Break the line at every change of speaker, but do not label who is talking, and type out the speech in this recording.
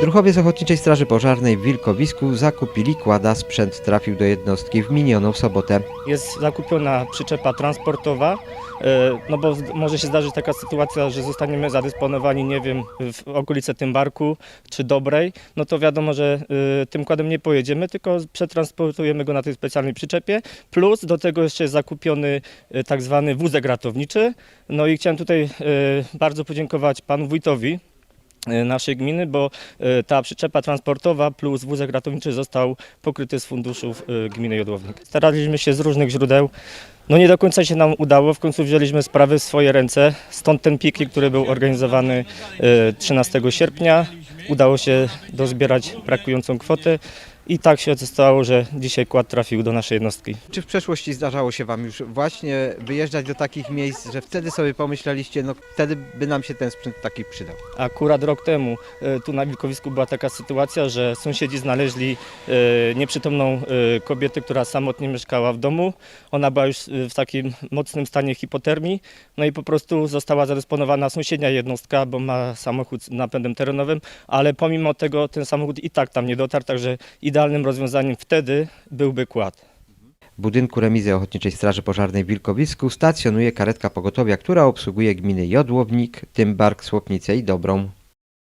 Druchowie z Ochotniczej Straży Pożarnej w Wilkowisku zakupili kłada. Sprzęt trafił do jednostki w minioną sobotę.
Jest zakupiona przyczepa transportowa, e, no bo może się zdarzyć taka sytuacja, że zostaniemy zadysponowani, nie wiem, w okolice Tymbarku czy Dobrej, no to wiadomo, że e, tym kładem nie pojedziemy, tylko przetransportujemy go na tej specjalnej przyczepie, plus do tego jeszcze jest zakupiony e, tak zwany wózek ratowniczy, no i chciałem tutaj bardzo podziękować panu wójtowi, naszej gminy, bo e, ta przyczepa transportowa plus wózek ratowniczy został pokryty z funduszów e, gminy Jodłownik. Staraliśmy się z różnych źródeł. No nie do końca się nam udało, w końcu wzięliśmy sprawy w swoje ręce, stąd ten piknik, który był organizowany e, 13 sierpnia. Udało się dozbierać brakującą kwotę i tak się stało, że dzisiaj kład trafił do naszej jednostki.
Czy w przeszłości zdarzało się Wam już właśnie wyjeżdżać do takich miejsc, że wtedy sobie pomyśleliście, no wtedy by nam się ten sprzęt taki przydał?
Akurat rok temu e, tu na Wilkowisku była taka sytuacja, że sąsiedzi znaleźli e, nieprzytomną e, kobietę, która samotnie mieszkała w domu. Ona była już w takim mocnym stanie hipotermii, no i po prostu została zadysponowana sąsiednia jednostka, bo ma samochód z napędem terenowym, ale pomimo tego ten samochód i tak tam nie dotarł, także idealnym rozwiązaniem wtedy byłby kład.
W budynku remizy Ochotniczej Straży Pożarnej w Wilkowisku stacjonuje karetka pogotowia, która obsługuje gminy Jodłownik, Tymbark, Słopnice i Dobrą.